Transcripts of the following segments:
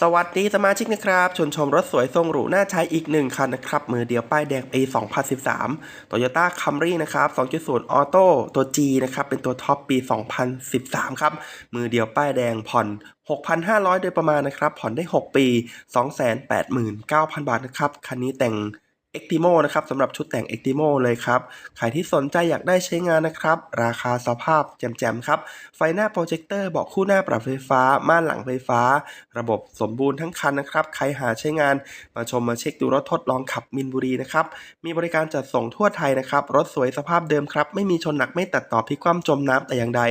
สวัสดีสมาชิกนะครับชวนชมรถสวยทรงหรูน่าใช้อีกหนึ่งคันนะครับ มือเดียวป้ายแดงปี 2013 Toyota Camry นะครับ 2.0 Auto ตัว G นะครับ เป็นตัวท็อปปี 2013 ครับ มือเดียวป้ายแดงผ่อน 6,500 โดยประมาณนะครับ ผ่อนได้ 6 ปี 289,000 บาทนะครับ คันนี้แต่ง e c t i m o นะครับสำหรับชุดแต่ง e c t i m o เลยครับ ใครที่สนใจอยากได้ใช้งานนะครับ ราคาสภาพแจ่มๆครับ ไฟหน้าโปรเจคเตอร์บาะคู่หน้าปรับไฟฟ้า ม่านหลังไฟฟ้า ระบบสมบูรณ์ทั้งคันนะครับ ใครหาใช้งานมาชมมาเช็คดูรถทดลองขับมินบุรีนะครับ มีบริการจัดส่งทั่วไทยนะครับ รถสวยสภาพเดิมครับ ไม่มีชนหนักไม่ตัดต่อพิกคว่ำจมน้ำแต่อย่างใด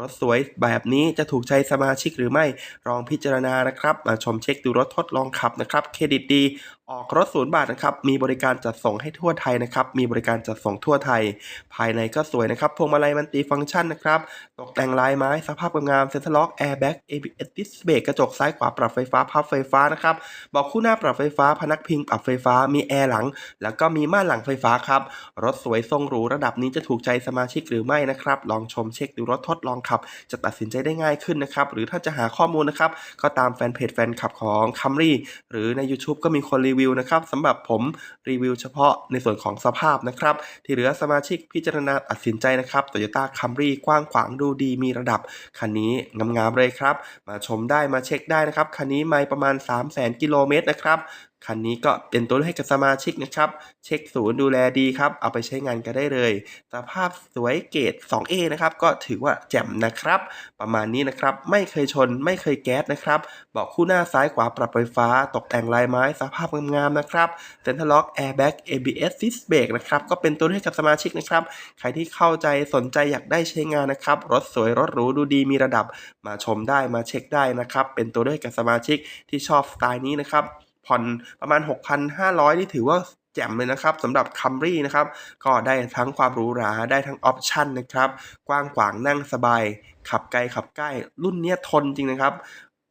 รถสวยแบบนี้จะถูกใจสมาชิกหรือไม่ลองพิจารณานะครับ มาชมเช็คดูรถทดลองขับนะครับ เครดิตดี ออกรถศูนย์บาทนะครับ มีบริการจัดส่งให้ทั่วไทยนะครับ มีบริการจัดส่งทั่วไทย ภายในก็สวยนะครับ พวงมาลัยมันติฟังก์ชันนะครับ ตกแต่งลายไม้ สภาพงามเซ็นทรัลล็อกแอร์แบ็ก ABS ดิสเบรกกระจกซ้ายขวาปรับไฟฟ้าพับไฟฟ้านะครับเบอกคู่หน้าปรับไฟฟ้า พนักพิงปรับไฟฟ้า มีแอร์หลัง แล้วก็มีม่านหลังไฟฟ้าครับ รถสวยทรงหรูระดับนี้จะถูกใจสมาชิกหรือไม่นะครับ ลองชมเช็คดูรถทดลองขับ จะตัดสินใจได้ง่ายขึ้นนะครับ หรือถ้าจะหาข้อมูลนะครับ ก็ตามแฟนเพจแฟนคลับของ Camry หรือใน YouTube ก็มีคนรีวิวนะครับสำหรับผมรีวิวเฉพาะในส่วนของสภาพนะครับ ที่เหลือสมาชิกพิจารณาตัดสินใจนะครับ Toyota Camry กว้างขวางดูดีมีระดับ คันนี้งามๆเลยครับ มาชมได้มาเช็คได้นะครับ คันนี้ไม่ประมาณ 3 0 0 0 0 0กิโลเมตรนะครับ คันนี้ก็เป็นตัวเลือกให้กับสมาชิกนะครับ เช็คศูนย์ดูแลดีครับ เอาไปใช้งานกันได้เลย สภาพสวยเกรด 2A นะครับ ก็ถือว่าแจ่มนะครับ ประมาณนี้นะครับ ไม่เคยชน ไม่เคยแก๊สนะครับ บอกคู่หน้าซ้ายขวาปรับไฟฟ้า ตกแต่งลายไม้ สภาพงามๆนะครับ เซ็นทรัลล็อกแอร์แบ็ก ABS ดิสเบรกนะครับ ก็เป็นตัวเลือกให้กับสมาชิกนะครับ ใครที่เข้าใจสนใจอยากได้ใช้งานนะครับ รถสวยรถหรูดูดีมีระดับ มาชมได้มาเช็คได้นะครับ เป็นตัวเลือกให้กับสมาชิกที่ชอบสไตล์นี้นะครับ ผ่อนประมาณ 6,500 นี่ถือว่าแจ่มเลยนะครับสำหรับ Camry นะครับ ก็ได้ทั้งความหรูหราได้ทั้งออปชั่นนะครับ กว้างขวางนั่งสบาย ขับไกลขับใกล้ รุ่นเนี้ยทนจริงนะครับ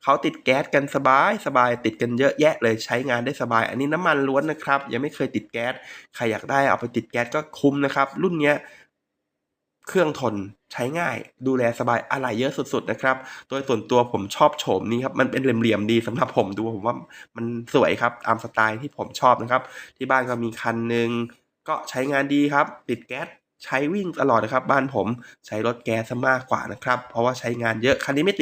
เขาติดแก๊สกันสบายสบายติดกันเยอะแยะเลยใช้งานได้สบาย อันนี้น้ำมันล้วนนะครับ ยังไม่เคยติดแก๊สใครอยากได้เอาไปติดแก๊สก็คุ้มนะครับ รุ่นเนี้ย เครื่องทนใช้ง่ายดูแลสบายอะไหล่เยอะสุดๆนะครับ โดยส่วนตัวผมชอบโฉมนี้ครับ มันเป็นเหลี่ยมๆดีสำหรับผมดูผมว่ามันสวยครับตามสไตล์ที่ผมชอบนะครับ ที่บ้านก็มีคันหนึ่งก็ใช้งานดีครับ ติดแก๊สใช้วิ่งตลอดนะครับ บ้านผมใช้รถแก๊สมากกว่านะครับ เพราะว่าใช้งานเยอะคันนี้ไม่ติด